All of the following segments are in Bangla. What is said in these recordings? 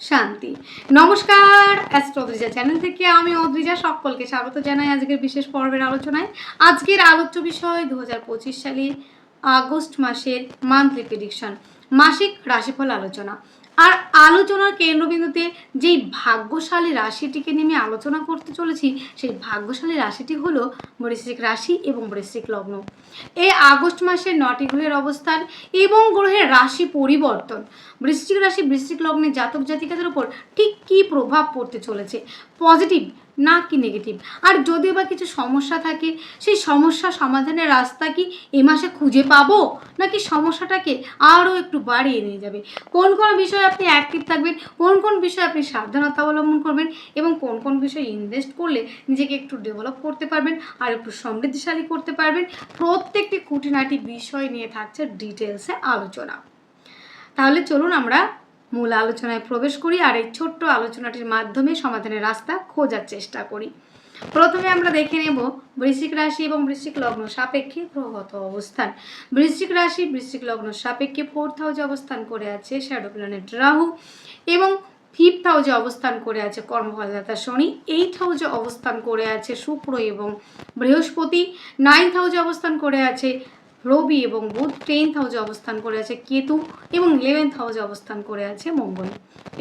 শান্তি। নমস্কার অ্যাস্ট্রোদ্রিজা চ্যানেল থেকে আমি অদ্রিজা সকলকে স্বাগত জানাই আজকের বিশেষ পর্বের আলোচনায়। আজকের আলোচ্য বিষয় দু হাজার পঁচিশ সালে আগস্ট মাসের মান্থলি প্রেডিকশন মাসিক রাশিফল আলোচনা। আর আলোচনার কেন্দ্রবিন্দুতে যেই ভাগ্যশালী রাশিটিকে নিয়ে আলোচনা করতে চলেছি, সেই ভাগ্যশালী রাশিটি হলো বৃশ্চিক রাশি এবং বৃশ্চিক লগ্ন। এই আগস্ট মাসে নটি গ্রহের অবস্থান এবং গ্রহের রাশি পরিবর্তন। বৃশ্চিক রাশি, বৃশ্চিক লগ্নে জাতক জাতিকাদের ওপর ঠিক কী প্রভাব পড়তে চলেছে? পজিটিভ না কি নেগেটিভ আর যদিও বা কিছু সমস্যা থাকে, সেই সমস্যা সমাধানের রাস্তা কি এ মাসে খুঁজে পাবো? নাকি সমস্যাটাকে আরও একটু বাড়িয়ে নিয়ে যাবে? কোন কোন বিষয়ে আপনি অ্যাক্টিভ থাকবেন, কোন কোন বিষয়ে আপনি সাবধানতা অবলম্বন করবেন, এবং কোন কোন বিষয়ে ইনভেস্ট করলে নিজেকে একটু ডেভেলপ করতে পারবেন, আর একটু সমৃদ্ধিশালী করতে পারবেন, প্রত্যেকটি খুঁটিনাটি বিষয় নিয়ে থাকছে ডিটেলসে আলোচনা। তাহলে চলুন আমরা মূল আলোচনায় প্রবেশ করি আর এই ছোট্ট আলোচনাটির মাধ্যমে সমাধানের রাস্তা খোঁজার চেষ্টা করি। প্রথমে আমরা দেখে নেব বৃশ্চিক রাশি এবং বৃশ্চিক লগ্ন সাপেক্ষে গ্রহগত অবস্থান। বৃশ্চিক রাশি, বৃশ্চিক লগ্ন সাপেক্ষে ফোর্থ হাউসে অবস্থান করে আছে শ্যাডো প্ল্যানেট রাহু এবং ফিফথ হাউসে অবস্থান করে আছে কর্মফলদাতা শনি। এইট হাউসে অবস্থান করে আছে শুক্র এবং বৃহস্পতি। নাইন্থ হাউসে অবস্থান করে আছে রবি এবং বুধ টেন্থ হাউসে অবস্থান করে আছে কেতু এবং ইলেভেন্থ হাউসে অবস্থান করে আছে মঙ্গল।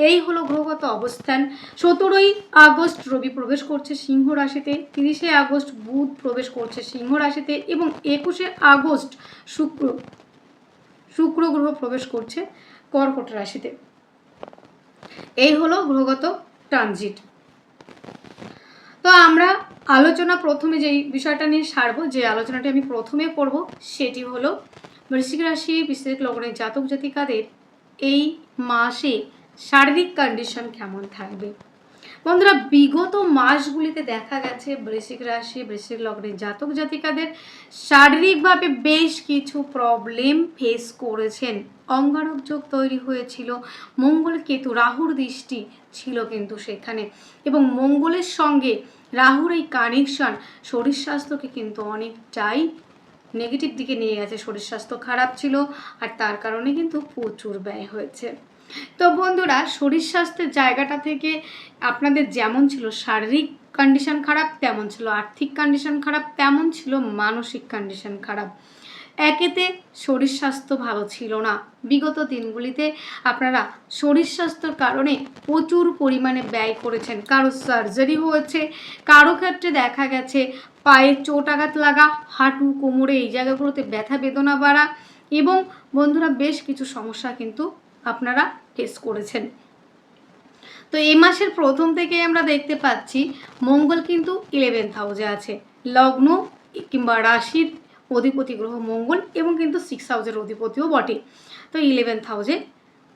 এই হলো গ্রহগত অবস্থান। সতেরোই আগস্ট রবি প্রবেশ করছে সিংহ রাশিতে, তিরিশে আগস্ট বুধ প্রবেশ করছে সিংহ রাশিতে এবং একুশে আগস্ট শুক্র শুক্র গ্রহ প্রবেশ করছে কর্কট রাশিতে। এই হলো গ্রহগত ট্রানজিট তো আমরা আলোচনা প্রথমে যেই বিষয়টা নিয়ে সারবো, যে আলোচনাটি আমি প্রথমে করব সেটি হলো বৃশ্চিক রাশি বৃশ্চিক লগ্নের জাতক জাতিকাদের এই মাসে শারীরিক কন্ডিশন কেমন থাকবে? বন্ধুরা, বিগত মাসগুলিতে দেখা গেছে বৃশ্চিক রাশি, বৃশ্চিক লগ্নের জাতক জাতিকাদের শারীরিকভাবে বেশ কিছু প্রবলেম ফেস করেছেন। অঙ্গারক যোগ তৈরি হয়েছিল, মঙ্গল কেতু রাহুর দৃষ্টি ছিল কিন্তু সেখানে। এবং মঙ্গলের সঙ্গে রাহুর এই কানেকশন শরীর স্বাস্থ্যকে কিন্তু অনেকটাই নেগেটিভ দিকে নিয়ে গেছে। শরীর স্বাস্থ্য খারাপ ছিল আর তার কারণে কিন্তু প্রচুর ব্যয় হয়েছে। তো বন্ধুরা, শরীর স্বাস্থ্যের জায়গাটা থেকে আপনাদের যেমন ছিল, শারীরিক কন্ডিশন খারাপ তেমন ছিল, আর্থিক কন্ডিশন খারাপ তেমন ছিল, মানসিক কন্ডিশন খারাপ। একেতে শরীর স্বাস্থ্য ভালো ছিল না। বিগত দিনগুলিতে আপনারা শরীর স্বাস্থ্যর কারণে প্রচুর পরিমাণে ব্যয় করেছেন। কারও সার্জারি হয়েছে, কারও ক্ষেত্রে দেখা গেছে, পায়ে চোট আঘাত লাগা, হাঁটু, কোমরে এই জায়গাগুলোতে ব্যথা, বেদনা বাড়া এবং বন্ধুরা বেশ কিছু সমস্যা কিন্তু আপনারা ফেস করেছেন। তো এই মাসের প্রথম থেকে আমরা দেখতে পাচ্ছি, মঙ্গল কিন্তু ইলেভেন্থ হাউসে আছে। লগ্ন কিংবা রাশির অধিপতি গ্রহ মঙ্গল এবং কিন্তু সিক্স হাউসের অধিপতিও বটে। তো ইলেভেন্থ হাউসে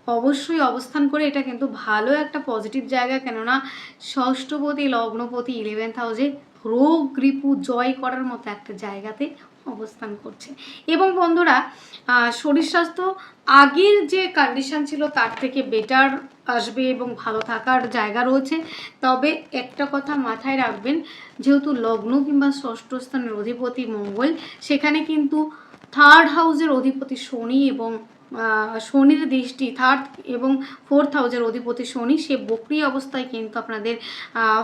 অবশ্যই অবস্থান করে এটা কিন্তু ভালো একটা পজিটিভ জায়গা, কেননা ষষ্ঠপতি, লগ্নপতি ইলেভেন্থ হাউসে রোগ রিপু জয় করার মতো একটা জায়গাতে অবস্থান করছে। এবং বন্ধুরা শরীর স্বাস্থ্য আগের যে কন্ডিশন ছিল তার থেকে বেটার আসবে এবং ভালো থাকার জায়গা রয়েছে। তবে একটা কথা মাথায় রাখবেন, যেহেতু লগ্ন কিংবা ষষ্ঠ স্থানের অধিপতি মঙ্গল, সেখানে কিন্তু থার্ড হাউজের অধিপতি শনি এবং শনির দৃষ্টি থার্ড এবং ফোর্থ হাউসের অধিপতি শনি, সে বক্রি অবস্থায় কিন্তু আপনাদের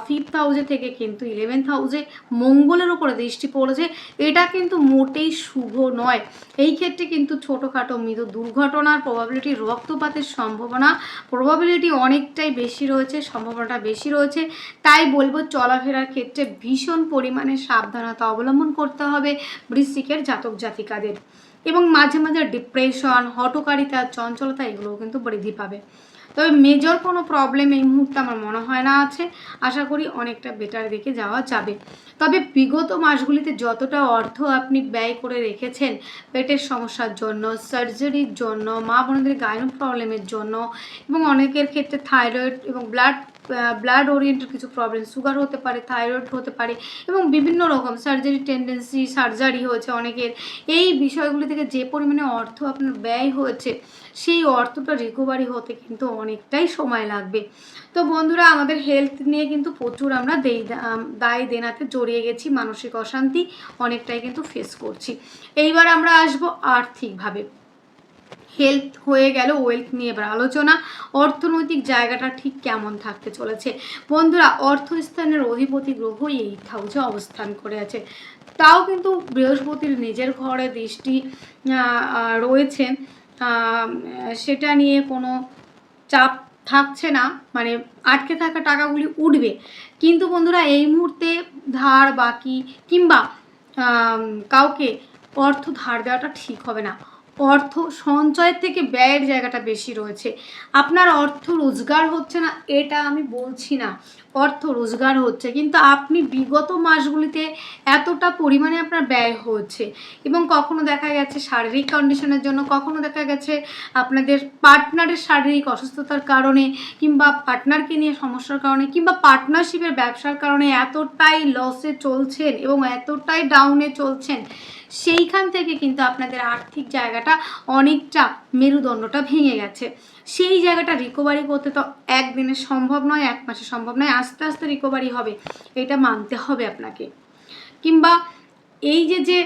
ফিফথ হাউসে থেকে কিন্তু ইলেভেন্থ হাউসে মঙ্গলের ওপরে দৃষ্টি পড়েছে। এটা কিন্তু মোটেই শুভ নয়। এই ক্ষেত্রে কিন্তু ছোটোখাটো মৃদু দুর্ঘটনার প্রবাবিলিটি রক্তপাতের সম্ভাবনা প্রবাবিলিটি অনেকটাই বেশি রয়েছে, সম্ভাবনাটা বেশি রয়েছে। তাই বলব চলাফেরার ক্ষেত্রে ভীষণ পরিমাণে সাবধানতা অবলম্বন করতে হবে বৃশ্চিকের জাতক জাতিকাদের। এবং মাঝে মাঝে ডিপ্রেশন হটকারিতা চঞ্চলতা, এগুলোও কিন্তু বৃদ্ধি পাবে। তবে মেজর কোনো প্রবলেম এই মুহূর্তে আমার মনে হয় না আছে। আশা করি অনেকটা বেটার দিকে যাওয়া যাবে। তবে বিগত মাসগুলিতে যতটা অর্থ আপনি ব্যয় করে রেখেছেন, পেটের সমস্যার জন্য সার্জারির জন্য মা বোনদের গায়ন প্রবলেমের জন্য এবং অনেকের ক্ষেত্রে থাইরয়েড এবং ব্লাড ব্লাড ওরিয়েন্টেড কিছু প্রবলেম সুগার হতে পারে থাইরয়েড হতে পারে এবং বিভিন্ন রকম সার্জারি টেন্ডেন্সি সার্জারি হয়েছে অনেকের। এই বিষয়গুলি থেকে যে পরিমাণে অর্থ আপনার ব্যয় হয়েছে, সেই অর্থটা রিকভারি হতে কিন্তু অনেকটাই সময় লাগবে। তো বন্ধুরা, আমাদের হেলথ নিয়ে কিন্তু প্রচুর আমরা দেই দায় দেনাতে জড়িয়ে গেছি, মানসিক অশান্তি অনেকটাই কিন্তু ফেস করছি। এইবার আমরা আসব আর্থিকভাবে। হেলথ হয়ে গেল ওয়েলথ নিয়ে এবার আলোচনা। অর্থনৈতিক জায়গাটা ঠিক কেমন থাকতে চলেছে? বন্ধুরা, অর্থস্থানের অধিপতি গ্রহ এইট হাউসে অবস্থান করে আছে। তাও কিন্তু বৃহস্পতির নিজের ঘরে দৃষ্টি রয়েছে। সেটা নিয়ে কোনো চাপ থাকছে না। মানে আটকে থাকা টাকাগুলি উঠবে। কিন্তু বন্ধুরা, এই মুহূর্তে ধার বাকি কিংবা কাউকে অর্থ ধার দেওয়াটা ঠিক হবে না। অর্থ সঞ্চয়ের থেকে ব্যয়ের জায়গাটা বেশি রয়েছে। আপনার অর্থ রোজগার হচ্ছে না, এটা আমি বলছি না। অর্থ রোজগার হচ্ছে। কিন্তু আপনি বিগত মাসগুলিতে এতটা পরিমাণে আপনার ব্যয় হচ্ছে এবং কখনো দেখা গেছে শারীরিক কন্ডিশনের জন্য, কখনো দেখা গেছে আপনাদের পার্টনারের শারীরিক অসুস্থতার কারণে কিংবা পার্টনারকে নিয়ে সমস্যার কারণে কিংবা পার্টনারশিপের ব্যবসার কারণে এতটাই লসে চলছেন এবং এতটাই ডাউনে চলছেন, সেইখান থেকে কিন্তু আপনাদের আর্থিক জায়গাটা অনেকটা মেরুদণ্ডটা ভেঙে গেছে। সেই জায়গাটা রিকভারি করতে তো একদিনে সম্ভব নয়, এক মাসে সম্ভব নয়, আস্তে আস্তে রিকভারি হবে, এটা মানতে হবে আপনাকে। কিংবা এই যে যে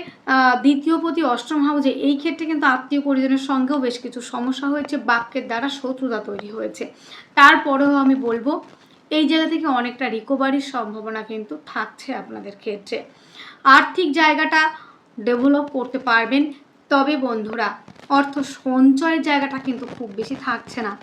দ্বিতীয় প্রতি অষ্টম হাউজে এই ক্ষেত্রে কিন্তু আত্মীয় পরিজনের সঙ্গেও বেশ কিছু সমস্যা হয়েছে, বাক্যের দ্বারা শত্রুতা তৈরি হয়েছে। তারপরেও আমি বলব, এই জায়গা থেকে অনেকটা রিকভারির সম্ভাবনা কিন্তু থাকছে আপনাদের ক্ষেত্রে। আর্থিক জায়গাটা ডেভেলপ করতে পারবেন। তবে বন্ধুরা অর্থ সঞ্চয়ের জায়গাটা কিন্তু খুব বেশি থাকছে না।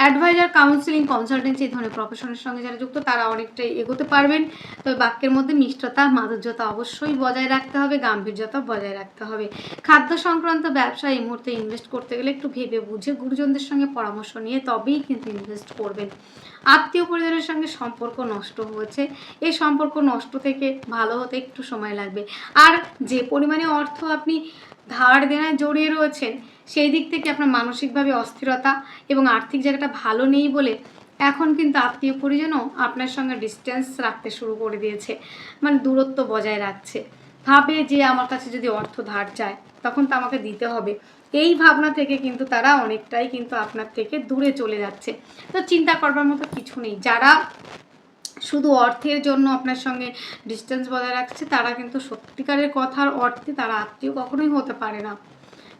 অ্যাডভাইজার কাউন্সিলিং কনসালটেন্সি এই ধরনের প্রফেশনের সঙ্গে যারা যুক্ত, তারা অনেকটাই এগোতে পারবেন। তবে বাক্যের মধ্যে মিষ্টতা মাধুর্যতা অবশ্যই বজায় রাখতে হবে, গাম্ভীর্যতা বজায় রাখতে হবে। খাদ্য সংক্রান্ত ব্যবসা এই মুহূর্তে ইনভেস্ট করতে গেলে একটু ভেবে বুঝে গুরুজনদের সঙ্গে পরামর্শ নিয়ে তবেই কিন্তু ইনভেস্ট করবেন। আত্মীয় পরিজনের সঙ্গে সম্পর্ক নষ্ট হয়েছে। এই সম্পর্ক নষ্ট থেকে ভালো হতে একটু সময় লাগবে। আর যে পরিমাণে অর্থ আপনি ধার দেনায় জড়িয়ে রয়েছেন, সেই দিক থেকে আপনার মানসিকভাবে অস্থিরতা এবং আর্থিক জায়গাটা ভালো নেই বলে এখন কিন্তু আত্মীয় পরিজনও আপনার সঙ্গে ডিস্টেন্স রাখতে শুরু করে দিয়েছে মানে দূরত্ব বজায় রাখছে। ভাবে যে আমার কাছে যদি অর্থ ধার চায় তখন তো আমাকে দিতে হবে। এই ভাবনা থেকে কিন্তু তারা অনেকটাই কিন্তু আপনার থেকে দূরে চলে যাচ্ছে। তো চিন্তা করবার মতো কিছু নেই। যারা শুধু অর্থের জন্য আপনার সঙ্গে ডিস্টেন্স বজায় রাখছে, তারা কিন্তু সত্যিকারের কথার অর্থে তারা আত্মীয় কখনোই হতে পারে না।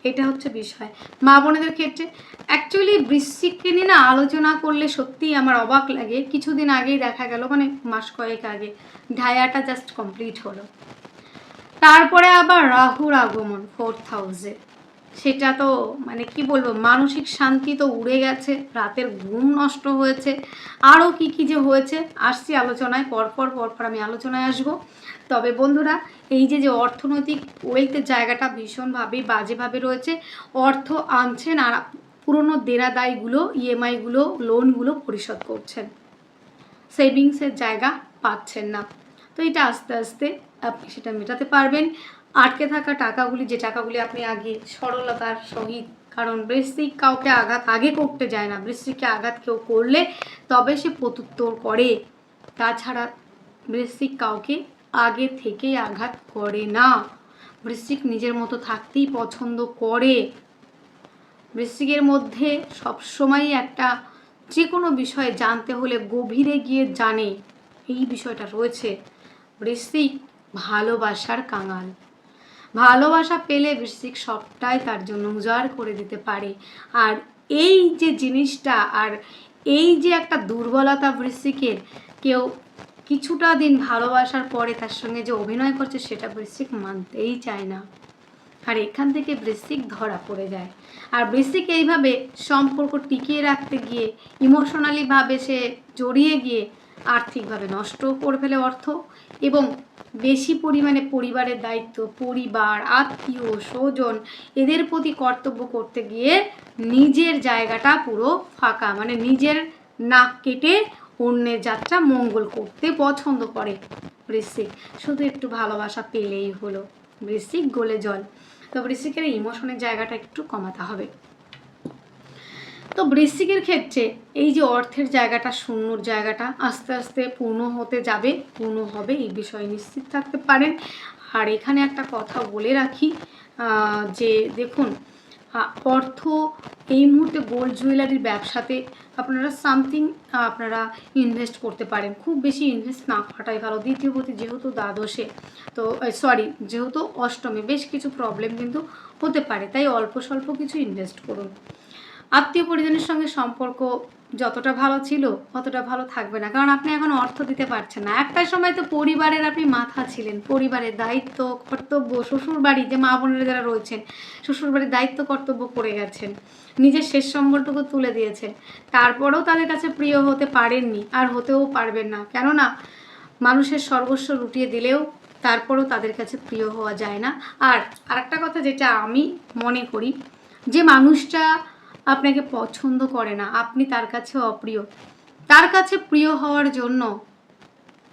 এটা হচ্ছে বিষয়। মা বোনেদের ক্ষেত্রে অ্যাকচুয়ালি বৃশ্চিককে নিয়ে না আলোচনা করলে সত্যিই আমার অবাক লাগে। কিছুদিন আগেই দেখা গেল মানে মাস কয়েক আগে, ঢায়াটা জাস্ট কমপ্লিট হলো। তারপরে আবার রাহুর আগমন ফোর্থ হাউসে সেটা তো মানে কি বলব, মানসিক শান্তি তো উড়ে গেছে, রাতের ঘুম নষ্ট হয়েছে। আরও কি কি যে হয়েছে, আসছি আলোচনায়, পরপর পরপর আমি আলোচনায় আসব। তবে বন্ধুরা, এই যে যে অর্থনৈতিক ওয়েলথের জায়গাটা ভীষণভাবে বাজেভাবে রয়েছে, অর্থ আনছেন আর পুরনো দেনা দায়গুলো ইএমআইগুলো লোনগুলো পরিশোধ করছেন। সেভিংসের জায়গা পাচ্ছেন না। তো এটা আস্তে আস্তে আপনি সেটা মেটাতে পারবেন। আটকে থাকা টাকাগুলি, যে টাকাগুলি আপনি আগে সরলতার সহিত, কারণ বৃশ্চিক কাউকে আঘাত আগে করতে যায় না, বৃশ্চিককে আঘাত কেউ করলে তবে সে প্রত্যুত্তর করে। তাছাড়া বৃশ্চিক কাউকে আগে থেকেই আঘাত করে না। বৃশ্চিক নিজের মতো থাকতেই পছন্দ করে। বৃশ্চিকের মধ্যে সবসময়ই একটা যে কোনো বিষয়ে জানতে হলে গভীরে গিয়ে জানে। এই বিষয়টা রয়েছে বৃশ্চিক ভালোবাসার কাঙাল। ভালোবাসা পেলে বৃশ্চিক সবটাই তার জন্য উজাড় করে দিতে পারে। আর এই যে জিনিসটা, আর এই যে একটা দুর্বলতা বৃশ্চিকের কেউ কিছুটা দিন ভালোবাসার পরে তার সঙ্গে যে অভিনয় করছে সেটা বৃশ্চিক মানতেই চায় না। আর এখান থেকে বৃশ্চিক ধরা পড়ে যায়। আর বৃশ্চিক এইভাবে সম্পর্ক টিকিয়ে রাখতে গিয়ে ইমোশনালিভাবে সে জড়িয়ে গিয়ে আর্থিকভাবে নষ্টও করে ফেলে অর্থ এবং বেশি পরিমাণে পরিবারের দায়িত্ব, পরিবার, আত্মীয়, স্বজন এদের প্রতি কর্তব্য করতে গিয়ে নিজের জায়গাটা পুরো ফাঁকা মানে নিজের নাক কেটে অন্যের যাত্রা মঙ্গল করতে পছন্দ করে বৃশ্চিক শুধু একটু ভালোবাসা পেলেই হলো বৃশ্চিক গলে জল। তো বৃশ্চিকের ইমোশনের জায়গাটা একটু কমাতে হবে। তো বৃশ্চিকের ক্ষেত্রে এই যে অর্থের জায়গাটা, শূন্যর জায়গাটা আস্তে আস্তে পূর্ণ হতে যাবে, পূর্ণ হবে এই বিষয়ে নিশ্চিত থাকতে পারেন। আর এখানে একটা কথা বলে রাখি যে দেখুন অর্থ এই মুহূর্তে গোল্ড জুয়েলারির ব্যবসাতে আপনারা সামথিং আপনারা ইনভেস্ট করতে পারেন। খুব বেশি ইনভেস্ট না করাটাই ভালো। দ্বিতীয়পতি যেহেতু দ্বাদশে, তো সরি যেহেতু অষ্টমে বেশ কিছু প্রবলেম কিন্তু হতে পারে। তাই অল্প স্বল্প কিছু ইনভেস্ট করুন। আত্মীয় পরিজনের সঙ্গে সম্পর্ক যতটা ভালো ছিল, অতটা ভালো থাকবে না। কারণ আপনি এখন অর্থ দিতে পারছেন না। একটা সময় তো পরিবারের আপনি মাথা ছিলেন। পরিবারের দায়িত্ব, কর্তব্য শ্বশুর বাড়ি যে মা বোনেরা যারা রয়েছেন শ্বশুর বাড়ির দায়িত্ব, কর্তব্য করে গেছেন। নিজের শেষ সম্বলটুকু তুলে দিয়েছেন। তারপরেও তাদের কাছে প্রিয় হতে পারেননি, আর হতেও পারবেন না। কেননা, মানুষের সর্বস্ব লুটিয়ে দিলেও তারপরও তাদের কাছে প্রিয় হওয়া যায় না। আর আরেকটা কথা যেটা আমি মনে করি, যে মানুষটা আপনাকে পছন্দ করে না। আপনি তার কাছে অপ্রিয়। তার কাছে প্রিয় হওয়ার জন্য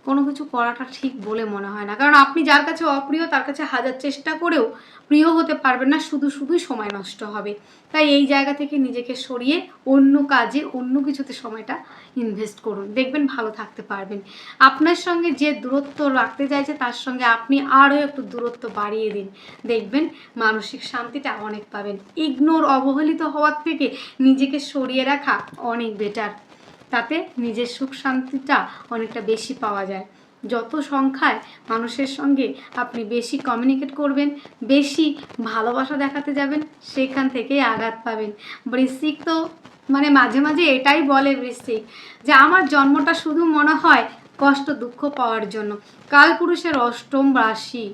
কোনো কিছু করাটা ঠিক বলে মনে হয় না। কারণ আপনি যার কাছে অপ্রিয়, তার কাছে হাজার চেষ্টা করেও প্রিয় হতে পারবেন না, শুধু শুধুই সময় নষ্ট হবে। তাই এই জায়গা থেকে নিজেকে সরিয়ে অন্য কাজে, অন্য কিছুতে সময়টা ইনভেস্ট করুন। দেখবেন ভালো থাকতে পারবেন। আপনার সঙ্গে যে দূরত্ব রাখতে চাইছে, তার সঙ্গে আপনি আরও একটু দূরত্ব বাড়িয়ে দিন। দেখবেন মানসিক শান্তিটা অনেক পাবেন। ইগনোর অবহেলিত হওয়ার থেকে নিজেকে সরিয়ে রাখা অনেক বেটার তাতে নিজের সুখ শান্তিটা অনেকটা বেশি পাওয়া যায়। যত সংখ্যায় মানুষের সঙ্গে আপনি বেশি কমিউনিকেট করবেন, বেশি ভালোবাসা দেখাতে যাবেন, সেখান থেকেই আঘাত পাবেন। বৃশ্চিক তো মানে মাঝে মাঝে এটাই বলে বৃশ্চিক যে, আমার জন্মটা শুধু মনে হয় কষ্ট দুঃখ পাওয়ার জন্য। কালপুরুষের অষ্টম রাশি।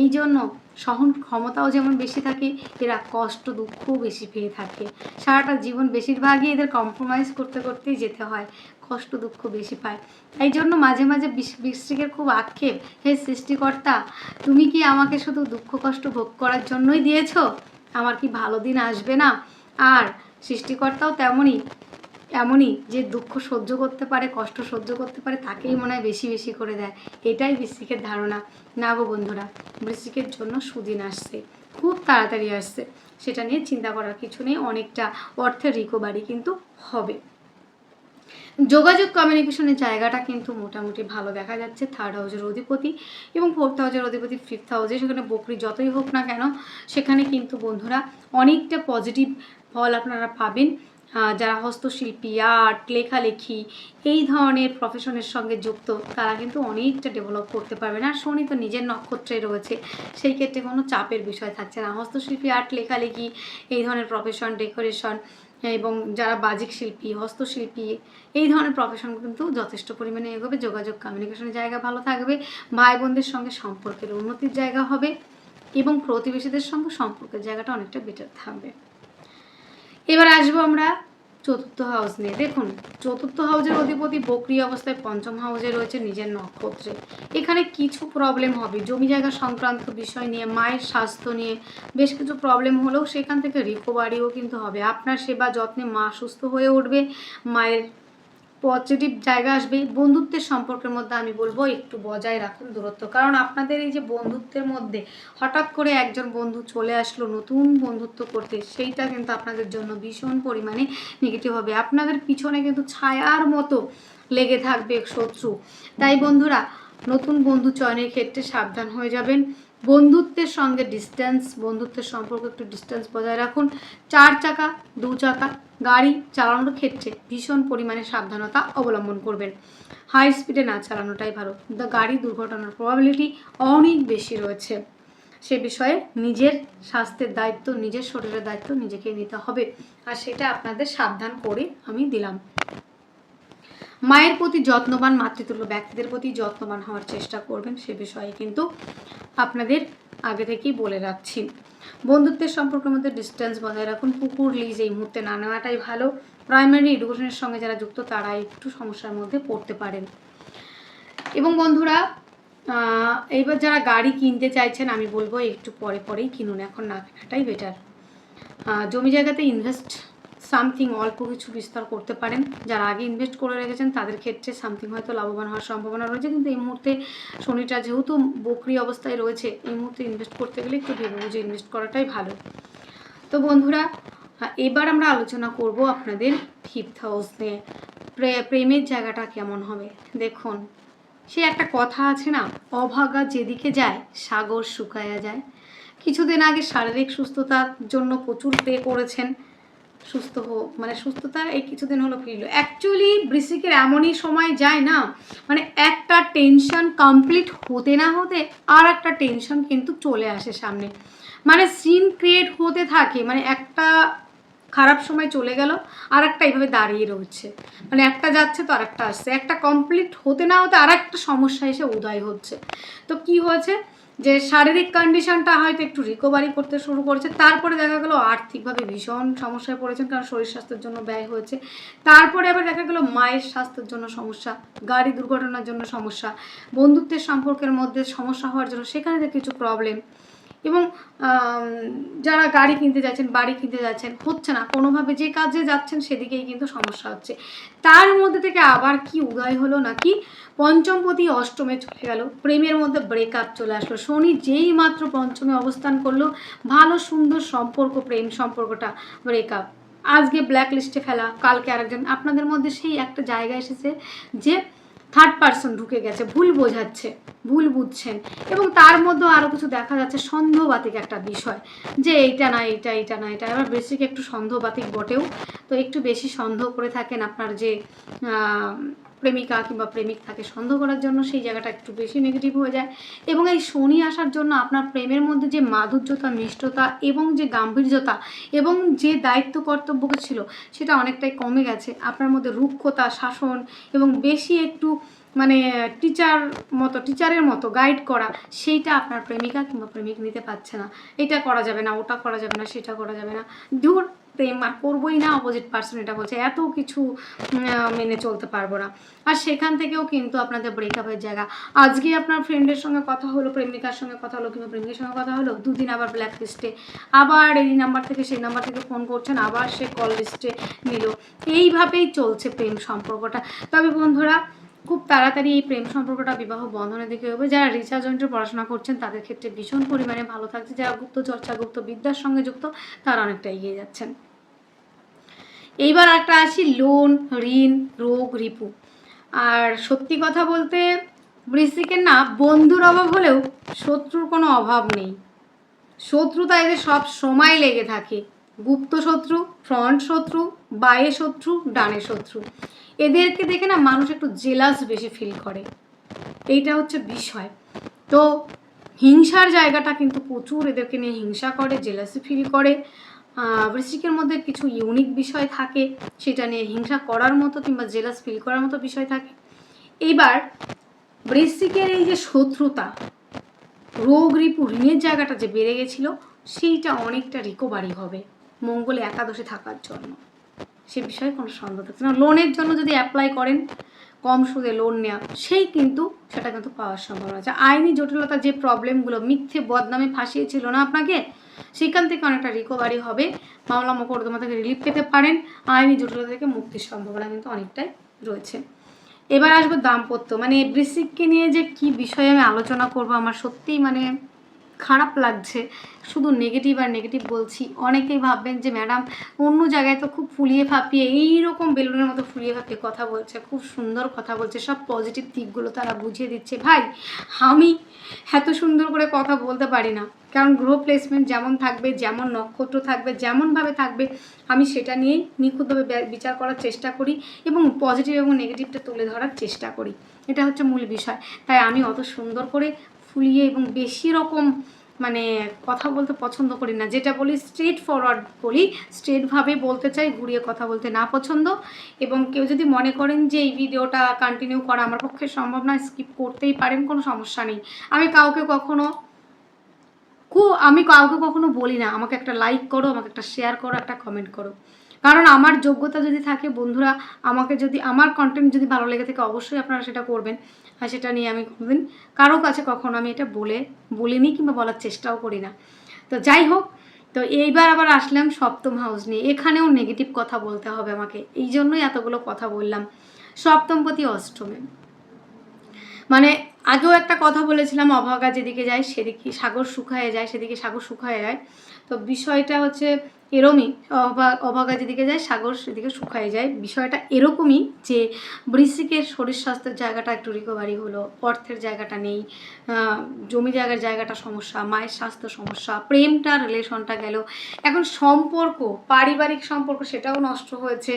এই জন্য সহন ক্ষমতাও যেমন বেশি থাকে, এরা কষ্ট, দুঃখও বেশি পেয়ে থাকে। সারাটা জীবন বেশিরভাগই এদের কম্প্রোমাইজ করতে করতেই যেতে হয়, কষ্ট, দুঃখ বেশি পায়। এই জন্য মাঝে মাঝে বৃশ্চিকের খুব আক্ষেপ, হে সৃষ্টিকর্তা, তুমি কি আমাকে শুধু দুঃখ, কষ্ট ভোগ করার জন্যই দিয়েছ? আমার কি ভালো দিন আসবে না? আর সৃষ্টিকর্তাও তেমনই এমনই যে দুঃখ সহ্য করতে পারে, কষ্ট সহ্য করতে পারে, তাকেই মনে হয় বেশি বেশি করে দেয়। এটাই বৃশ্চিকের ধারণা। না গো বন্ধুরা, বৃশ্চিকের জন্য সুদিন আসছে। খুব তাড়াতাড়ি আসছে। সেটা নিয়ে চিন্তা করার কিছু নেই, অনেকটা অর্থের রিকভারি কিন্তু হবে। যোগাযোগ কমিউনিকেশনের জায়গাটা কিন্তু মোটামুটি ভালো দেখা যাচ্ছে। থার্ড হাউজের অধিপতি এবং ফোর্থ হাউসের অধিপতি ফিফথ হাউসে সেখানে বকরি যতই হোক না কেন, সেখানে কিন্তু বন্ধুরা অনেকটা পজিটিভ ফল আপনারা পাবেন। যারা হস্তশিল্পী আর্ট লেখালেখি, এই ধরনের প্রফেশনের সঙ্গে যুক্ত, তারা কিন্তু অনেকটা ডেভেলপ করতে পারবেন আর শনি তো নিজের নক্ষত্রে রয়েছে, সেই ক্ষেত্রে কোনো চাপের বিষয় থাকছে না। হস্তশিল্পী আর্ট লেখালেখি, এই ধরনের প্রফেশন ডেকোরেশন এবং যারা বাজিক শিল্পী, হস্তশিল্পী, এই ধরনের প্রফেশন কিন্তু যথেষ্ট পরিমাণে এগোবে। যোগাযোগ কমিউনিকেশনের জায়গা ভালো থাকবে ভাই বোনদের সঙ্গে সম্পর্কের উন্নতির জায়গা হবে, এবং প্রতিবেশীদের সঙ্গে সম্পর্কের জায়গাটা অনেকটা বেটার থাকবে। এবার আসব আমরা চতুর্থ হাউস নিয়ে। দেখুন, চতুর্থ হাউসের অধিপতি বক্রি অবস্থায় পঞ্চম হাউসে রয়েছে নিজের নক্ষত্রে। এখানে কিছু প্রবলেম হবে। জমি জায়গা সংক্রান্ত বিষয় নিয়ে, মায়ের স্বাস্থ্য নিয়ে বেশ কিছু প্রবলেম হলেও সেখান থেকে রিকোভারিও কিন্তু হবে। আপনার সেবা যত্নে মা সুস্থ হয়ে উঠবে, মায়ের পজিটিভ জায়গা আসবে, বন্ধুত্বের সম্পর্কের মধ্যে আমি বলব একটু বজায় রাখুন দূরত্ব। কারণ আপনাদের এই যে বন্ধুত্বের মধ্যে হঠাৎ করে একজন বন্ধু চলে আসলো, নতুন বন্ধুত্ব করতে, সেইটা কিন্তু আপনাদের জন্য ভীষণ পরিমাণে নেগেটিভ হবে। আপনাদের পিছনে কিন্তু ছায়ার মতো লেগে থাকবে শত্রু। তাই বন্ধুরা, নতুন বন্ধু চয়নের ক্ষেত্রে সাবধান হয়ে যাবেন। বন্ধুত্বের সঙ্গে ডিস্টেন্স বন্ধুত্বের সম্পর্ক একটু ডিস্টেন্স বজায় রাখুন। চার চাকা, দু চাকা গাড়ি চালানোর ক্ষেত্রে ভীষণ পরিমাণে সাবধানতা অবলম্বন করবেন। হাই স্পিডে না চালানোটাই ভালো। গাড়ি দুর্ঘটনার প্রবাবিলিটি অনেক বেশি রয়েছে। সে বিষয়ে নিজের স্বাস্থ্যের দায়িত্ব, নিজের শরীরের দায়িত্ব নিজেকে নিতে হবে। আর সেটা আপনাদের সাবধান করে আমি দিলাম। মায়ের প্রতি যত্নবান, মাতৃতুল্য ব্যক্তিদের প্রতি যত্নবান হওয়ার চেষ্টা করবেন সে বিষয়ে কিন্তু আপনাদের আগে থেকেই বলে রাখছি। বন্ধুত্বের সম্পর্কের মধ্যে ডিস্টেন্স বজায় রাখুন। পুকুর লিজ এই মুহূর্তে না নেওয়াটাই ভালো। প্রাইমারি এডুকেশনের সঙ্গে যারা যুক্ত, তারা একটু সমস্যার মধ্যে পড়তে পারেন। এবং বন্ধুরা এইবার যারা গাড়ি কিনতে চাইছেন, আমি বলব একটু পরে পরেই কিনুন। এখন না কেনাটাই বেটার জমি জায়গাতে ইনভেস্ট সামথিং অল্প কিছু বিস্তার করতে পারেন। যারা আগে ইনভেস্ট করে রেখেছেন, তাদের ক্ষেত্রে সামথিং হয়তো লাভবান হওয়ার সম্ভাবনা রয়েছে। কিন্তু এই মুহূর্তে শনিটা যেহেতু বকরি অবস্থায় রয়েছে, এই মুহূর্তে ইনভেস্ট করতে গেলে একটু ভেবে বুঝে ইনভেস্ট করাটাই ভালো। তো বন্ধুরা, এবার আমরা আলোচনা করব আপনাদের ফিফথ হাউস নিয়ে। প্রে- প্রেমের জায়গাটা কেমন হবে? দেখুন, সে একটা কথা আছে না, অভাগা যেদিকে যায়, সাগর শুকায়া যায়। কিছুদিন আগে শারীরিক সুস্থতার জন্য প্রচুর পে করেছেন। সুস্থ হোক মানে সুস্থতা এই কিছুদিন হলো ফিরল অ্যাকচুয়ালি বৃশ্চিকের এমনই সময় যায় না মানে একটা টেনশন কমপ্লিট হতে না হতে আর একটা টেনশন কিন্তু চলে আসে সামনে। মানে সিন ক্রিয়েট হতে থাকে মানে একটা খারাপ সময় চলে গেল, আর একটা এইভাবে দাঁড়িয়ে রয়েছে। মানে একটা যাচ্ছে তো আর একটা আসছে। একটা কমপ্লিট হতে না হতে আর একটা সমস্যা এসে উদয় হচ্ছে। তো কি হয়েছে? যে শারীরিক কন্ডিশনটা হয়তো একটু রিকভারি করতে শুরু করেছে, তারপরে দেখা গেলো আর্থিকভাবে ভীষণ সমস্যায় পড়েছেন, কারণ শরীর স্বাস্থ্যের জন্য ব্যয় হয়েছে। তারপরে আবার দেখা গেলো মায়ের স্বাস্থ্যের জন্য সমস্যা, গাড়ি দুর্ঘটনার জন্য সমস্যা, বন্ধুত্বের সম্পর্কের মধ্যে সমস্যা হওয়ার জন্য সেখানে কিছু প্রবলেম এবং যারা গাড়ি কিনতে যাচ্ছেন, বাড়ি কিনতে যাচ্ছেন, হচ্ছে না, কোনোভাবে যে কাজে যাচ্ছেন সেদিকেই কিন্তু সমস্যা হচ্ছে। তার মধ্যে থেকে আবার কি উদয় হলো নাকি? পঞ্চমপতি অষ্টমে চলে গেল, প্রেমের মধ্যে ব্রেকআপ চলে আসলো। শনি যেই মাত্র পঞ্চমে অবস্থান করল, ভালো সুন্দর সম্পর্ক, প্রেম সম্পর্কটা ব্রেকআপ আজকে ব্ল্যাক লিস্টে ফেলা, কালকে আরেকজন, আপনাদের মধ্যে সেই একটা জায়গা এসেছে যে থার্ড পার্সন ঢুকে গেছে, ভুল বোঝাচ্ছে, ভুল বুঝছেন। এবং তার মধ্যে আরও কিছু দেখা যাচ্ছে, সন্দেহবাতিক একটা বিষয়, যে এইটা না, এইটা এইটা না এটা এবার বেশি একটু সন্দেহবাতিক বটেও। তো একটু বেশি সন্দেহ করে থাকেন আপনার যে প্রেমিকা কিংবা প্রেমিক থাকে সন্দেহ করার জন্য সেই জায়গাটা একটু বেশি নেগেটিভ হয়ে যায়। এবং এই শনি আসার জন্য আপনার প্রেমের মধ্যে যে মাধুর্যতা, মিষ্টতা এবং যে গাম্ভীর্যতা এবং যে দায়িত্ব কর্তব্য ছিল সেটা অনেকটাই কমে গেছে। আপনার মধ্যে রুক্ষতা, শাসন এবং বেশি একটু মানে টিচার মতো টিচারের মতো গাইড করা, সেইটা আপনার প্রেমিকা কিংবা প্রেমিক নিতে পারছে না। এটা করা যাবে না, ওটা করা যাবে না, সেটা করা যাবে না। দূর প্রেম আর করবোই না অপোজিট পার্সন এটা বলছে। এত কিছু মেনে চলতে পারব না। আর সেখান থেকেও কিন্তু আপনাদের ব্রেকআপের জায়গা। আজকে আপনার ফ্রেন্ডের সঙ্গে কথা হলো, প্রেমিকার সঙ্গে কথা হলো কিংবা প্রেমিকের সঙ্গে কথা হলো, দুদিন আবার ব্ল্যাক লিস্টে আবার এই নাম্বার থেকে সেই নাম্বার থেকে ফোন করছেন, আবার সে কল লিস্টে নিল। এইভাবেই চলছে প্রেম সম্পর্কটা। তবে বন্ধুরা খুব তাড়াতাড়ি এই প্রেম সম্পর্কটা বিবাহ বন্ধনে দিকে হবে যারা রিচার্জ জয়েন্টের পড়াশোনা করছেন, তাদের ক্ষেত্রে ভীষণ পরিমাণে ভালো থাকছে। যারা গুপ্ত চর্চা গুপ্ত বিদ্যার সঙ্গে যুক্ত, তারা অনেকটা এগিয়ে যাচ্ছেন। এইবার একটা আসি লোন, ঋণ, রোগ, রিপু। আর সত্যি কথা বলতে বৃশ্চিকের না বন্ধুর অভাব হলেও শত্রুর কোনো অভাব নেই। শত্রুতা এদের সব সময় লেগে থাকে। গুপ্ত শত্রু, ফ্রন্ট শত্রু, বায়ে শত্রু, ডানে শত্রু। এদেরকে দেখে না মানুষ একটু জেলাস বেশি ফিল করে। এইটা হচ্ছে বিষয়। তো হিংসার জায়গাটা কিন্তু প্রচুর এদেরকে নিয়ে হিংসা করে জেলাসি ফিল করে। বৃশ্চিকের মধ্যে কিছু ইউনিক বিষয় থাকে, সেটা নিয়ে হিংসা করার মতো কিংবা জেলাস ফিল করার মতো বিষয় থাকে। এইবার বৃশ্চিকের এই যে শত্রুতা, রোগ রিপু ঋণের জায়গাটা যে বেড়ে গেছিল, সেইটা অনেকটা রিকভারি হবে মঙ্গলে একাদশে থাকার জন্য। সে বিষয়ে কোনো সন্দেহ থাকছে না। লোনের জন্য যদি অ্যাপ্লাই করেন, কম সুদে লোন নেওয়া সেই কিন্তু সেটা কিন্তু পাওয়ার সম্ভাবনা আছে। আইনি জটিলতা যে প্রবলেমগুলো মিথ্যে বদনামে ফাঁসিয়েছিল না আপনাকে, সেখান থেকে অনেকটা রিকভারি হবে। মামলা মোকদ্দমা থেকে রিলিফ পেতে পারেন। আইনি জটিলতা থেকে মুক্তির সম্ভাবনা কিন্তু অনেকটাই রয়েছে। এবার আসব দাম্পত্য। মানে বৃশ্চিককে নিয়ে যে কি বিষয়ে আমি আলোচনা করব, আমার সত্যিই মানে খারাপ লাগছে। শুধু নেগেটিভ আর নেগেটিভ বলছি। অনেকেই ভাববেন যে, ম্যাডাম, অন্য জায়গায় তো খুব ফুলিয়ে ফাঁপিয়ে এই রকম বেলুনের মতো ফুলিয়ে ফাঁপিয়ে কথা বলছে, খুব সুন্দর কথা বলছে, সব পজিটিভ দিকগুলো তারা বুঝিয়ে দিচ্ছে। ভাই, আমি এত সুন্দর করে কথা বলতে পারি না। কারণ গ্রহ প্লেসমেন্ট যেমন থাকবে, যেমন নক্ষত্র থাকবে, যেমনভাবে থাকবে, আমি সেটা নিয়েই নিখুঁতভাবে বিচার করার চেষ্টা করি এবং পজিটিভ এবং নেগেটিভটা তুলে ধরার চেষ্টা করি। এটা হচ্ছে মূল বিষয়। তাই আমি অত সুন্দর করে ফুলিয়ে এবং বেশি রকম মানে কথা বলতে পছন্দ করি না। যেটা বলি স্ট্রেট ফরওয়ার্ড বলি স্ট্রেটভাবে বলতে চাই, ঘুরিয়ে কথা বলতে না পছন্দ। এবং কেউ যদি মনে করেন যে এই ভিডিওটা কন্টিনিউ করা আমার পক্ষে সম্ভব না স্কিপ করতেই পারেন, কোনো সমস্যা নেই। আমি কাউকে কখনো খুব আমি কাউকে কখনো বলি না, আমাকে একটা লাইক করো, আমাকে একটা শেয়ার করো, একটা কমেন্ট করো। কারণ আমার যোগ্যতা যদি থাকে, বন্ধুরা, আমাকে যদি, আমার কন্টেন্ট যদি ভালো লেগে থাকে, অবশ্যই আপনারা সেটা করবেন। আর সেটা নিয়ে আমি কোনোদিন কারও কাছে কখনো আমি এটা বলে, বলিনি কিংবা বলার চেষ্টাও করি না। তো যাই হোক, তো এইবার আবার আসলাম সপ্তম হাউস নিয়ে। এখানেও নেগেটিভ কথা বলতে হবে আমাকে। এই জন্যই এতগুলো কথা বললাম। সপ্তমপতি অষ্টমে। মানে আগেও একটা কথা বলেছিলাম, অভাগা যেদিকে যায় সেদিকে সাগর শুকায় যায়, সেদিকে সাগর শুকায় যায়। তো বিষয়টা হচ্ছে এরমই অভাগ যেদিকে যায়, সাগর সেদিকে শুকায় যায়। বিষয়টা এরকমই যে বৃশ্চিকের শরীর স্বাস্থ্যের জায়গাটা একটু রিকভারি হলো, অর্থের জায়গাটা নেই জমি জায়গার জায়গাটা সমস্যা, মায়ের স্বাস্থ্য সমস্যা প্রেমটা রিলেশনটা গেল। এখন সম্পর্ক, পারিবারিক সম্পর্ক সেটাও নষ্ট হয়েছে।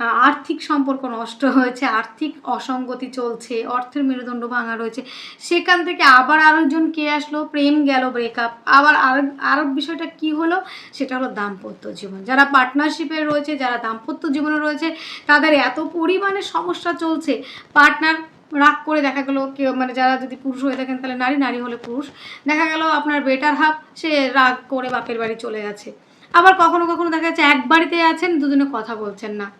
আর্থিক সম্পর্ক নষ্ট হয়েছে, আর্থিক অসঙ্গতি চলছে, অর্থের মেরুদণ্ড ভাঙা রয়েছে। সেখান থেকে আবার আরেকজন কে আসলো? প্রেম গেল ব্রেকআপ আবার আর আরেক বিষয়টা কি হলো? সেটা হলো দাম্পত্য জীবন। যারা পার্টনারশিপে রয়েছে, যারা দাম্পত্য জীবনে রয়েছে, তাদের এত পরিমাণে সমস্যা চলছে। পার্টনার রাগ করে দেখা গেলো, কেউ মানে যারা যদি পুরুষ হয়ে থাকেন, তাহলে নারী নারী হলে পুরুষ। দেখা গেল আপনার বেটার হাফ সে রাগ করে বাপের বাড়ি চলে গেছে। আবার কখনো কখনো দেখা যাচ্ছে, এক বাড়িতে আছেন, দুজনে কথা বলছেন না।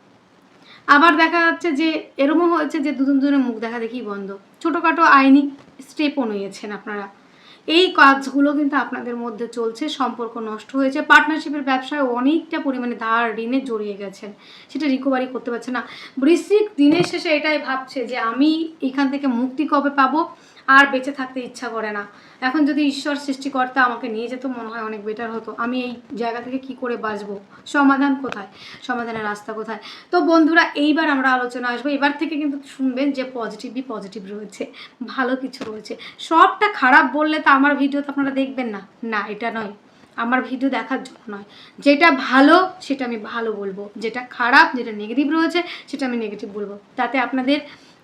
আবার দেখা যাচ্ছে যে এরমও হয়েছে যে দুজন দুজনের মুখ দেখা দেখি বন্ধ। ছোটোখাটো আইনি স্টেপও নিয়েছেন আপনারা। এই কাজগুলো কিন্তু আপনাদের মধ্যে চলছে, সম্পর্ক নষ্ট হয়েছে, পার্টনারশিপের ব্যবসায় অনেকটা পরিমাণে ধার ঋণে জড়িয়ে গেছেন। সেটা রিকভারি করতে পারছে না। বৃশ্চিক দিনের শেষে এটাই ভাবছে যে আমি এখান থেকে মুক্তি কবে পাবো? আর বেঁচে থাকতে ইচ্ছা করে না। এখন যদি ঈশ্বর সৃষ্টিকর্তা আমাকে নিয়ে যেত, মনে হয় অনেক বেটার হতো। আমি এই জায়গা থেকে কি করে বাঁচবো? সমাধান কোথায়? সমাধানের রাস্তা কোথায়? তো বন্ধুরা, এইবার আমরা আলোচনা আসব। এবার থেকে কিন্তু শুনবেন যে পজিটিভই পজিটিভ রয়েছে, ভালো কিছু রয়েছে। সবটা খারাপ বললে তো আমার ভিডিও তো আপনারা দেখবেন না। না, এটা নয়। আমার ভিডিও দেখার জন্য নয়। যেটা ভালো, সেটা আমি ভালো বলব। যেটা খারাপ, যেটা নেগেটিভ রয়েছে, সেটা আমি নেগেটিভ বলব। তাতে আপনাদের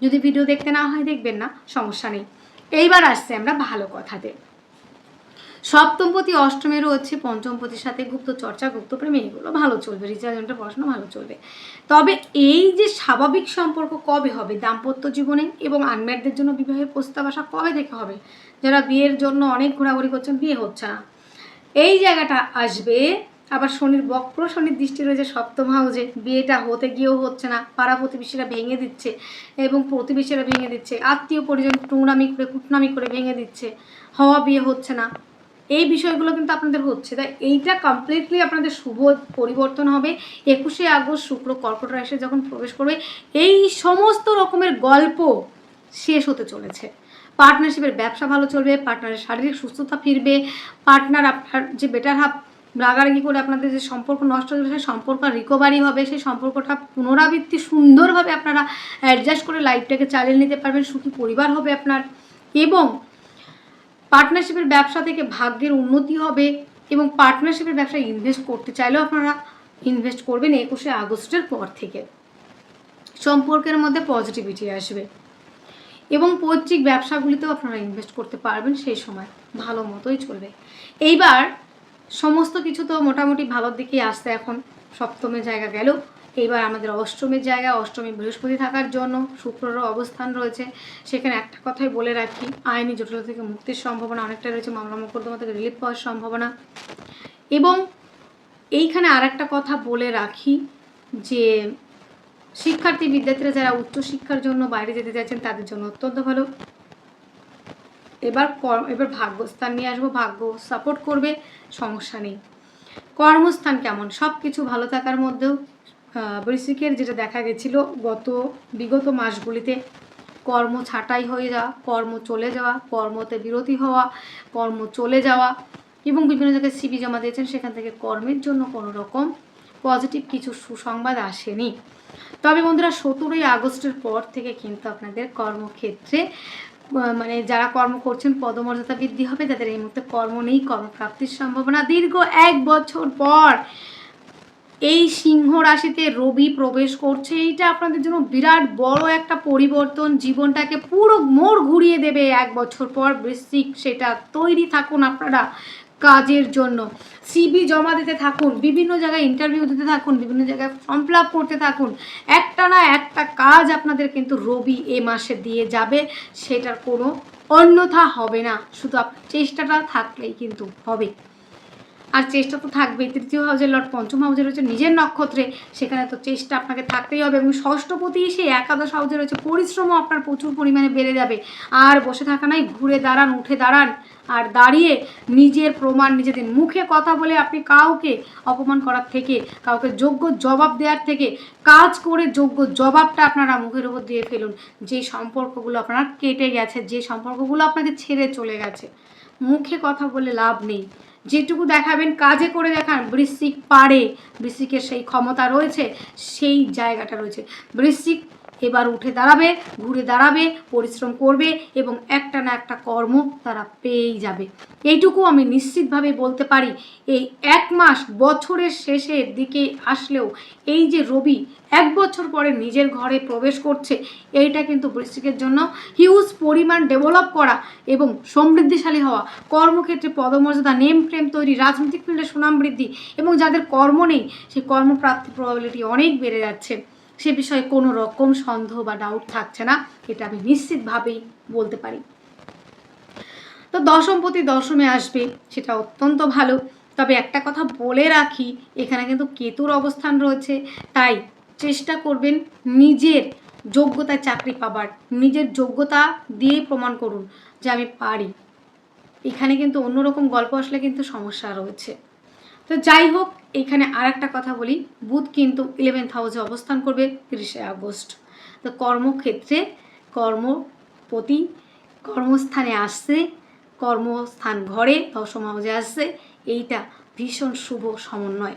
যদি ভিডিও দেখতে না হয়, দেখবেন না। সমস্যা নেই। এইবার আসছে আমরা ভালো কথাতে। সপ্তমপতি অষ্টমেরও হচ্ছে পঞ্চমপতির সাথে গুপ্ত চর্চা, গুপ্ত প্রেম, এইগুলো ভালো চলবে রিচার্জনটা পড়াশোনা ভালো চলবে। তবে এই যে স্বাভাবিক সম্পর্ক কবে হবে, দাম্পত্য জীবনে এবং আনম্যারদের জন্য বিবাহের প্রস্তাব আসা কবে থেকে হবে? যারা বিয়ের জন্য অনেক ঘোরাঘুরি করছেন, বিয়ে হচ্ছে না। এই জায়গাটা আসবে আবার শনির বক্র শনির দৃষ্টি রয়েছে সপ্তম হাউজে বিয়েটা হতে গিয়েও হচ্ছে না। পাড়া প্রতিবেশীরা ভেঙে দিচ্ছে এবং প্রতিবেশীরা ভেঙে দিচ্ছে। আত্মীয় পরিজন টুংরামি করে, কুটনামি করে ভেঙে দিচ্ছে। হওয়া বিয়ে হচ্ছে না। এই বিষয়গুলো কিন্তু আপনাদের হচ্ছে। তাই এইটা কমপ্লিটলি আপনাদের শুভ পরিবর্তন হবে। একুশে আগস্ট শুক্র কর্কট রাশি যখন প্রবেশ করবে, এই সমস্ত রকমের গল্প শেষ হতে চলেছে। পার্টনারশিপের ব্যবসা ভালো চলবে পার্টনারের শারীরিক সুস্থতা ফিরবে পার্টনার আপনার যে বেটার হাফ রাগারাগি করে আপনাদের যে সম্পর্ক নষ্ট হয়েছে সেই সম্পর্ক রিকভারি হবে, সেই সম্পর্কটা পুনরাবৃত্তি সুন্দরভাবে আপনারা অ্যাডজাস্ট করে লাইফটাকে চালিয়ে নিতে পারবেন, সুখী পরিবার হবে আপনার এবং পার্টনারশিপের ব্যবসা থেকে ভাগ্যের উন্নতি হবে এবং পার্টনারশিপের ব্যবসায় ইনভেস্ট করতে চাইলেও আপনারা ইনভেস্ট করবেন একুশে আগস্টের পর থেকে। সম্পর্কের মধ্যে পজিটিভিটি আসবে এবং পৈতৃক ব্যবসাগুলিতেও আপনারা ইনভেস্ট করতে পারবেন সেই সময়। ভালো মতোই চলবে। এইবার সমস্ত কিছু তো মোটামুটি ভালোর দিকেই আসছে এখন। সপ্তমের জায়গা গেল। এইবার আমাদের অষ্টমের জায়গা, অষ্টমী বৃহস্পতি থাকার জন্য শুক্রেরও অবস্থান রয়েছে। সেখানে একটা কথাই বলে রাখি, আইনি জটিলতা থেকে মুক্তির সম্ভাবনা অনেকটা রয়েছে। মামলা মোকদ্দমা থেকে রিলিফ পাওয়ার সম্ভাবনা। এবং এইখানে আর একটা কথা বলে রাখি যে শিক্ষার্থী বিদ্যার্থীরা যারা উচ্চশিক্ষার জন্য বাইরে যেতে চাইছেন, তাদের জন্য অত্যন্ত ভালো। এবার এবার ভাগ্যস্থান নিয়ে আসব, ভাগ্য সাপোর্ট করবে, সমস্যা নেই। কর্মস্থান কেমন? সব কিছু ভালো থাকার মধ্যেও বৃশ্চিকের যেটা দেখা গেছিল, গত বিগত মাসগুলিতে কর্ম ছাঁটাই হয়ে যাওয়া, কর্ম চলে যাওয়া, কর্মতে বিরতি হওয়া, কর্ম চলে যাওয়া এবং বিভিন্ন জায়গায় সিবি জমা দিয়েছেন, সেখান থেকে কর্মের জন্য কোনো রকম পজিটিভ কিছু সুসংবাদ আসেনি। তবে বন্ধুরা, সতেরোই আগস্টের পর থেকে কিন্তু আপনাদের কর্মক্ষেত্রে মানে যারা কর্ম করছেন, পদমর্যাদা বৃদ্ধি হবে, তাদের এই মুহূর্তে কর্ম নেই, কর্মপ্রাপ্তির সম্ভাবনা দীর্ঘ এক বছর পর এই সিংহ রাশিতে রবি প্রবেশ করছে। এইটা আপনাদের জন্য বিরাট বড় একটা পরিবর্তন। জীবনটাকে পুরো মোড় ঘুরিয়ে দেবে এক বছর পর। বৃশ্চিক, সেটা তৈরি থাকুন আপনারা কাজের জন্য। সিবি জমা দিতে থাকুন, বিভিন্ন জায়গায় ইন্টারভিউ দিতে থাকুন, বিভিন্ন জায়গায় ফর্ম ফিল আপ করতে থাকুন। একটা না একটা কাজ আপনাদের কিন্তু রবি এ মাসে দিয়ে যাবে, সেটার কোনো অন্যথা হবে না। শুধু চেষ্টাটা থাকলেই কিন্তু হবে। আর চেষ্টা তো থাকবেই। তৃতীয় হাউজের লট পঞ্চম হাউজে রয়েছে নিজের নক্ষত্রে। সেখানে তো চেষ্টা আপনাকে থাকতেই হবে এবং ষষ্ঠপতি এসে একাদশ হাউজে রয়েছে। পরিশ্রমও আপনার প্রচুর পরিমাণে বেড়ে যাবে। আর বসে থাকা নাই, ঘুরে দাঁড়ান, উঠে দাঁড়ান। আর দাঁড়িয়ে নিজের প্রমাণ, নিজেদের মুখে কথা বলে আপনি কাউকে অপমান করার থেকে, কাউকে যোগ্য জবাব দেওয়ার থেকে, কাজ করে যোগ্য জবাবটা আপনারা মুখের উপর দিয়ে ফেলুন। যে সম্পর্কগুলো আপনার কেটে গেছে, যে সম্পর্কগুলো আপনাকে ছেড়ে চলে গেছে, মুখে কথা বলে লাভ নেই। যেটুকু দেখাবেন, কাজে করে দেখান, বৃশ্চিক পারে বৃশ্চিকের সেই ক্ষমতা রয়েছে, সেই জায়গাটা রয়েছে। বৃশ্চিক এবার উঠে দাঁড়াবে, ঘুরে দাঁড়াবে, পরিশ্রম করবে এবং একটা না একটা কর্ম তারা পেয়েই যাবে। এইটুকু আমি নিশ্চিতভাবে বলতে পারি, এই এক মাস বছরের শেষের দিকে আসলেও এই যে রবি এক বছর পরে নিজের ঘরে প্রবেশ করছে, এইটা কিন্তু বৃশ্চিকের জন্য হিউজ পরিমাণ ডেভেলপ করা এবং সমৃদ্ধিশালী হওয়া। কর্মক্ষেত্রে পদমর্যাদা নেম ফ্রেম তৈরি, রাজনৈতিক ফিল্ডে সুনাম বৃদ্ধি এবং যাদের কর্ম নেই, সেই কর্মপ্রাপ্তি প্রবাবিলিটি অনেক বেড়ে যাচ্ছে। সে বিষয়ে কোনো রকম সন্দেহ বা ডাউট থাকছে না, এটা আমি নিশ্চিতভাবেই বলতে পারি। তো দশমপতি দশমে আসবে, সেটা অত্যন্ত ভালো। তবে একটা কথা বলে রাখি, এখানে কিন্তু কেতুর অবস্থান রয়েছে। তাই চেষ্টা করবেন নিজের যোগ্যতায় চাকরি পাবার, নিজের যোগ্যতা দিয়ে প্রমাণ করুন যে আমি পারি। এখানে কিন্তু অন্যরকম গল্প আসলে কিন্তু সমস্যা রয়েছে। তো যাই হোক, এখানে আর একটা কথা বলি। বুধ কিন্তু ইলেভেন্থ হাউসে অবস্থান করবে তিরিশে আগস্ট। তো কর্মক্ষেত্রে কর্মপতি কর্মস্থানে আসছে, কর্মস্থান ঘরে, দশম হাউসে আসছে। এইটা ভীষণ শুভ সমন্বয়।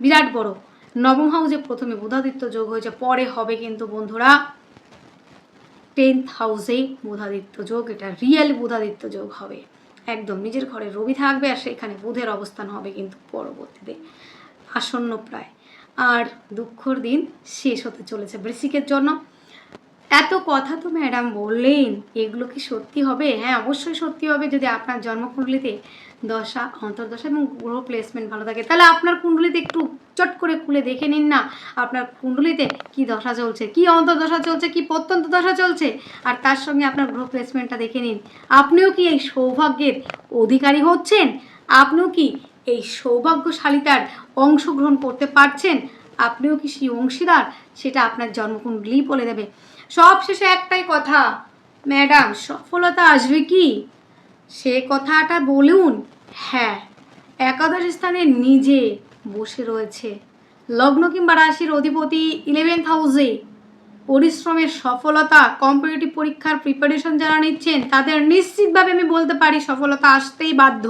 বিরাট বড়। নবম হাউসে প্রথমে বুধাদিত্য যোগ হয়েছে, পরে হবে কিন্তু বন্ধুরা টেন্থ হাউসে বুধাদিত্য যোগ, এটা রিয়েল বুধাদিত্য যোগ হবে। একদম নিজের ঘরে রবি থাকবে আর সেখানে বুধের অবস্থান হবে কিন্তু পরবর্তীতে আসন্ন প্রায়। আর দুঃখর দিন শেষ হতে চলেছে বৃশ্চিকের জন্য। এত কথা তো ম্যাডাম বললেন, এগুলো কি সত্যি হবে? হ্যাঁ অবশ্যই সত্যি হবে যদি আপনার জন্মকুণ্ডলিতে দশা, অন্তর্দশা এবং গ্রহ প্লেসমেন্ট ভালো থাকে। তাহলে আপনার কুণ্ডলিতে একটু চট করে খুলে দেখে নিন না, আপনার কুণ্ডলিতে কি দশা চলছে, কি অন্তর্দশা চলছে, কি প্রত্যন্ত দশা চলছে, আর তার সঙ্গে আপনার গ্রহ প্লেসমেন্টটা দেখে নিন। আপনিও কি এই সৌভাগ্যের অধিকারী হচ্ছেন? আপনিও কি এই সৌভাগ্যশালিতার অংশগ্রহণ করতে পারছেন? আপনিও কি সেই অংশীদার? সেটা আপনার জন্মকুণ্ডলী বলে দেবে। সব শেষে একটাই কথা, ম্যাডাম, সফলতা আসবে কি? সে কথাটা বলুন। হ্যাঁ একাদশ স্থানে নিজে বসে রয়েছে। লগ্ন কিংবা রাশির অধিপতি ইলেভেন্থ হাউসে পরিশ্রমের সফলতা কম্পিটিটিভ পরীক্ষার প্রিপারেশন যারা নিচ্ছেন, তাদের নিশ্চিতভাবে আমি বলতে পারি সফলতা আসতেই বাধ্য।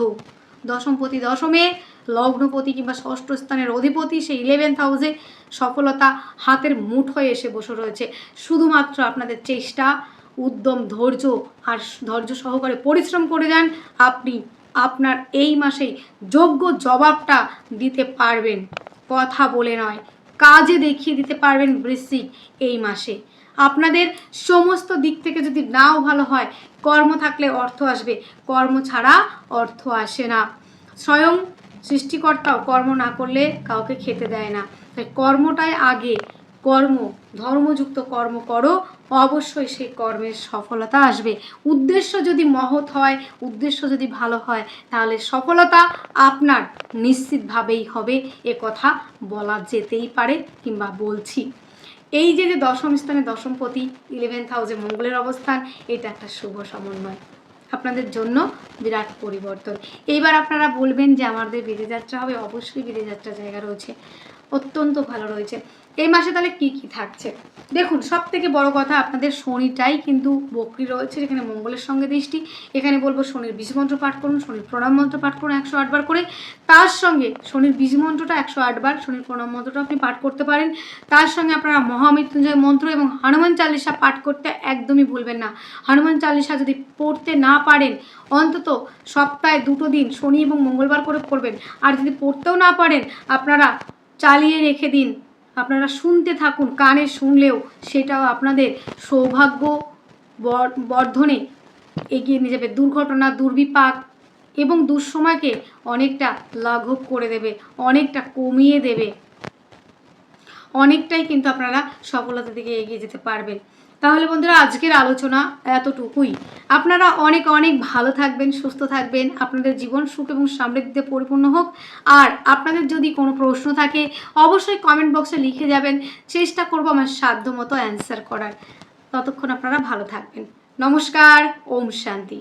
দশমপতি দশমে লগ্নপতি কিংবা ষষ্ঠ স্থানের অধিপতি সেই ইলেভেন্থ হাউসে সফলতা হাতের মুঠোয় এসে বসে রয়েছে। শুধুমাত্র আপনাদের চেষ্টা, উদ্যম, ধৈর্য আর ধৈর্য সহকারে পরিশ্রম করে যান, আপনি আপনার এই মাসেই যোগ্য জবাবটা দিতে পারবেন। কথা বলে নয়, কাজে দেখিয়ে দিতে পারবেন বৃশ্চিক এই মাসে। আপনাদের সমস্ত দিক থেকে যদি নাও ভালো হয়, কর্ম থাকলে অর্থ আসবে। কর্ম ছাড়া অর্থ আসে না। স্বয়ং সৃষ্টিকর্তাও কর্ম না করলে কাউকে খেতে দেয় না। তাই কর্মটাই আগে। কর্ম, ধর্মযুক্ত কর্ম করো, অবশ্যই সেই কর্মের সফলতা আসবে। উদ্দেশ্য যদি মহৎ হয়, উদ্দেশ্য যদি ভালো হয়, তাহলে সফলতা আপনার নিশ্চিতভাবেই হবে। এ কথা বলা যেতেই পারে কিংবা বলছি। এই যে যে দশম স্থানে দশমপতি ইলেভেন্থ হাউসে মঙ্গলের অবস্থান, এটা একটা শুভ সমন্বয়। আপনাদের জন্য বিরাট পরিবর্তন। এইবার আপনারা বলবেন যে আমাদের বিদেশ যাত্রা হবে, অবশ্যই বিদেশ যাত্রা জায়গা রয়েছে, অত্যন্ত ভালো রয়েছে। এই মাসে তাহলে কি কি থাকছে? দেখুন সব থেকে বড় কথা আপনাদের শনিটাই কিন্তু বকরি রয়েছে, যেখানে মঙ্গলের সঙ্গে দৃষ্টি। এখানে বলব শনির বীজ মন্ত্র পাঠ করুন, শনির প্রণাম মন্ত্র পাঠ করুন একশো আটবার করে। তার সঙ্গে শনির বীজ মন্ত্রটা একশো আটবার, শনির প্রণাম মন্ত্রটা আপনি পাঠ করতে পারেন। তার সঙ্গে আপনারা মহামৃত্যুঞ্জয় মন্ত্র এবং হনুমান চালিসা পাঠ করতে একদমই ভুলবেন না। হনুমান চালিসা যদি পড়তে না পারেন, অন্তত সপ্তাহে দুটো দিন শনি এবং মঙ্গলবার করে পড়বেন। আর যদি পড়তেও না পারেন, আপনারা চালিয়ে রেখে দিন। আপনারা শুনতে থাকুন, কানে শুনলেও সেটাও আপনাদের সৌভাগ্য বর- বর্ধনে এগিয়ে নিয়ে যাবে। দুর্ঘটনা, দুর্বিপাক এবং দুঃসময়কে অনেকটা লাঘব করে দেবে, অনেকটা কমিয়ে দেবে। অনেকটাই কিন্তু আপনারা সফলতা দিকে এগিয়ে যেতে পারবেন। তাহলে বন্ধুরা আজকের আলোচনা এতটুকুই। আপনারা অনেক অনেক ভালো থাকবেন, সুস্থ থাকবেন, আপনাদের জীবন সুখ এবং সমৃদ্ধিতে পরিপূর্ণ হোক। আর আপনাদের যদি কোনো প্রশ্ন থাকে, অবশ্যই কমেন্ট বক্সে লিখে যাবেন। চেষ্টা করব আমার সাধ্য মতো অ্যান্সার করার। ততক্ষণ আপনারা ভালো থাকবেন। নমস্কার, ওম শান্তি।